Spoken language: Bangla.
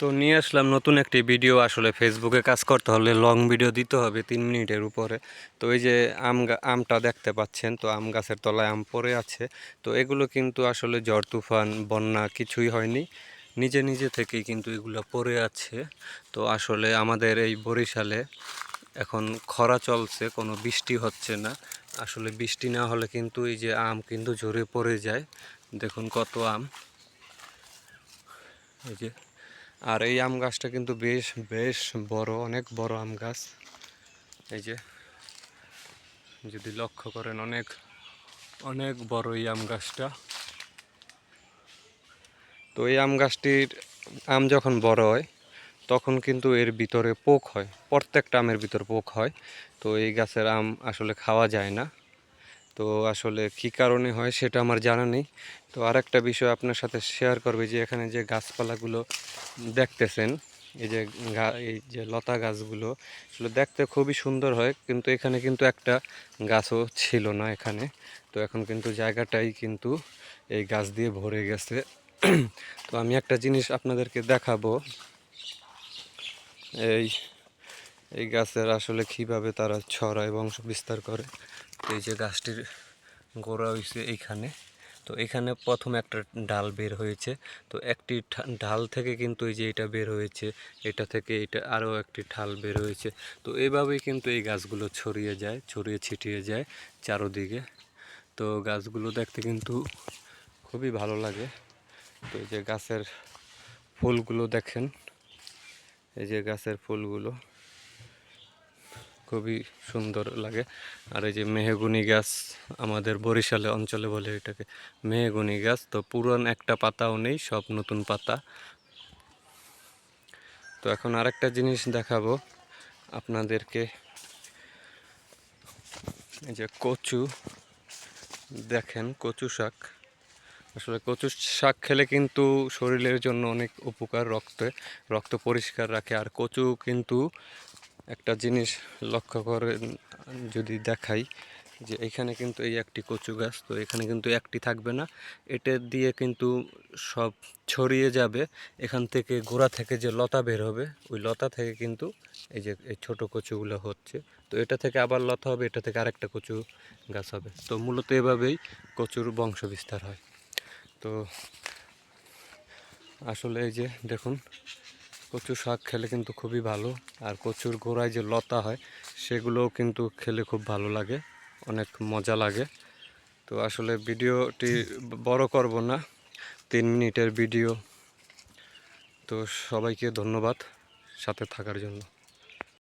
তো নিয়ে আসলাম নতুন একটি ভিডিও। আসলে ফেসবুকে কাজ করতে হলে লং ভিডিও দিতে হবে তিন মিনিটের উপরে। তো এই যে আম আমটা দেখতে পাচ্ছেন, তো আম গাছের তলায় আম পড়ে আছে। তো এগুলো কিন্তু আসলে ঝড়, তুফান, বন্যা কিছুই হয়নি। নিজে নিজে থেকেই কিন্তু এগুলো পড়ে আছে। তো আসলে আমাদের এই বরিশালে এখন খরা চলছে, কোনো বৃষ্টি হচ্ছে না। আসলে বৃষ্টি না হলে কিন্তু এই যে আম কিন্তু ঝরে পড়ে যায়। দেখুন কত আম। এই যে আর এই আম গাছটা কিন্তু বেশ বেশ বড়, অনেক বড় আম গাছ। এই যে, যদি লক্ষ্য করেন, অনেক অনেক বড় এই আম গাছটা। তো এই আম গাছটির আম যখন বড় হয়, তখন কিন্তু এর ভিতরে পোক হয়। প্রত্যেকটা আমের ভিতর পোক হয়। তো এই গাছের আম আসলে খাওয়া যায় না। তো আসলে কি কারণে হয় সেটা আমার জানা নেই। তো আরেকটা বিষয় আপনার সাথে শেয়ার করবে যে এখানে যে গাছপালাগুলো দেখতেছেন, এই যে এই যে লতা গাছগুলো, আসলে দেখতে খুবই সুন্দর হয়, কিন্তু এখানে কিন্তু একটা গাছও ছিল না এখানে। তো এখন কিন্তু জায়গাটাই কিন্তু এই গাছ দিয়ে ভরে গেছে। তো আমি একটা জিনিস আপনাদেরকে দেখাবো। এই এই গাছের আসলে কীভাবে তারা ছড়ায় বংশ বিস্তার করে। এই যে গাছটির গোড়া হয়েছে এইখানে। তো এখানে প্রথম একটা ডাল বের হয়েছে। তো একটি ডাল থেকে কিন্তু এই যে এটা বের হয়েছে, এটা থেকে এটা আরও একটি ঠাল বের হয়েছে। তো এইভাবেই কিন্তু এই গাছগুলো ছড়িয়ে যায়, ছড়িয়ে ছিটিয়ে যায় চারোদিকে। তো গাছগুলো দেখতে কিন্তু খুবই ভালো লাগে। তো এই যে গাছের ফুলগুলো দেখেন। এই যে গাছের ফুলগুলো। খুবই সুন্দর লাগে। আর এই যে মেহগুনি গাছ আমাদের বরিশালে অঞ্চলে বলে এটাকে মেহগুনি গাছ, তো পুরান একটা পাতাও নেই, সব নতুন পাতা। তো এখন আরেকটা জিনিস দেখাবো আপনাদেরকে। এই যে কচু, দেখেন কচু শাক। আসলে কচু শাক খেলে কিন্তু শরীরের জন্য অনেক উপকার, রক্তে, রক্ত পরিষ্কার রাখে। আর কচু কিন্তু একটা জিনিস লক্ষ্য করে যদি দেখাই যে এখানে কিন্তু এই একটি কচু গাছ, তো এখানে কিন্তু একটি থাকবে না। এটা দিয়ে কিন্তু সব ছড়িয়ে যাবে। এখান থেকে গোড়া থেকে যে লতা বের হবে, ওই লতা থেকে কিন্তু এই যে এই ছোটো কচুগুলো হচ্ছে। তো এটা থেকে আবার লতা হবে, এটা থেকে আরেকটা কচু গাছ হবে। তো মূলত এভাবেই কচুর বংশ বিস্তার হয়। তো আসলে এই যে দেখুন কচু শাক খেলে কিন্তু খুবই ভালো। আর কচুর গোড়ায় যে লতা হয়, সেগুলোও কিন্তু খেলে খুব ভালো লাগে, অনেক মজা লাগে। তো আসলে ভিডিওটি বড় করব না, তিন মিনিটের ভিডিও। তো সবাইকে ধন্যবাদ সাথে থাকার জন্য।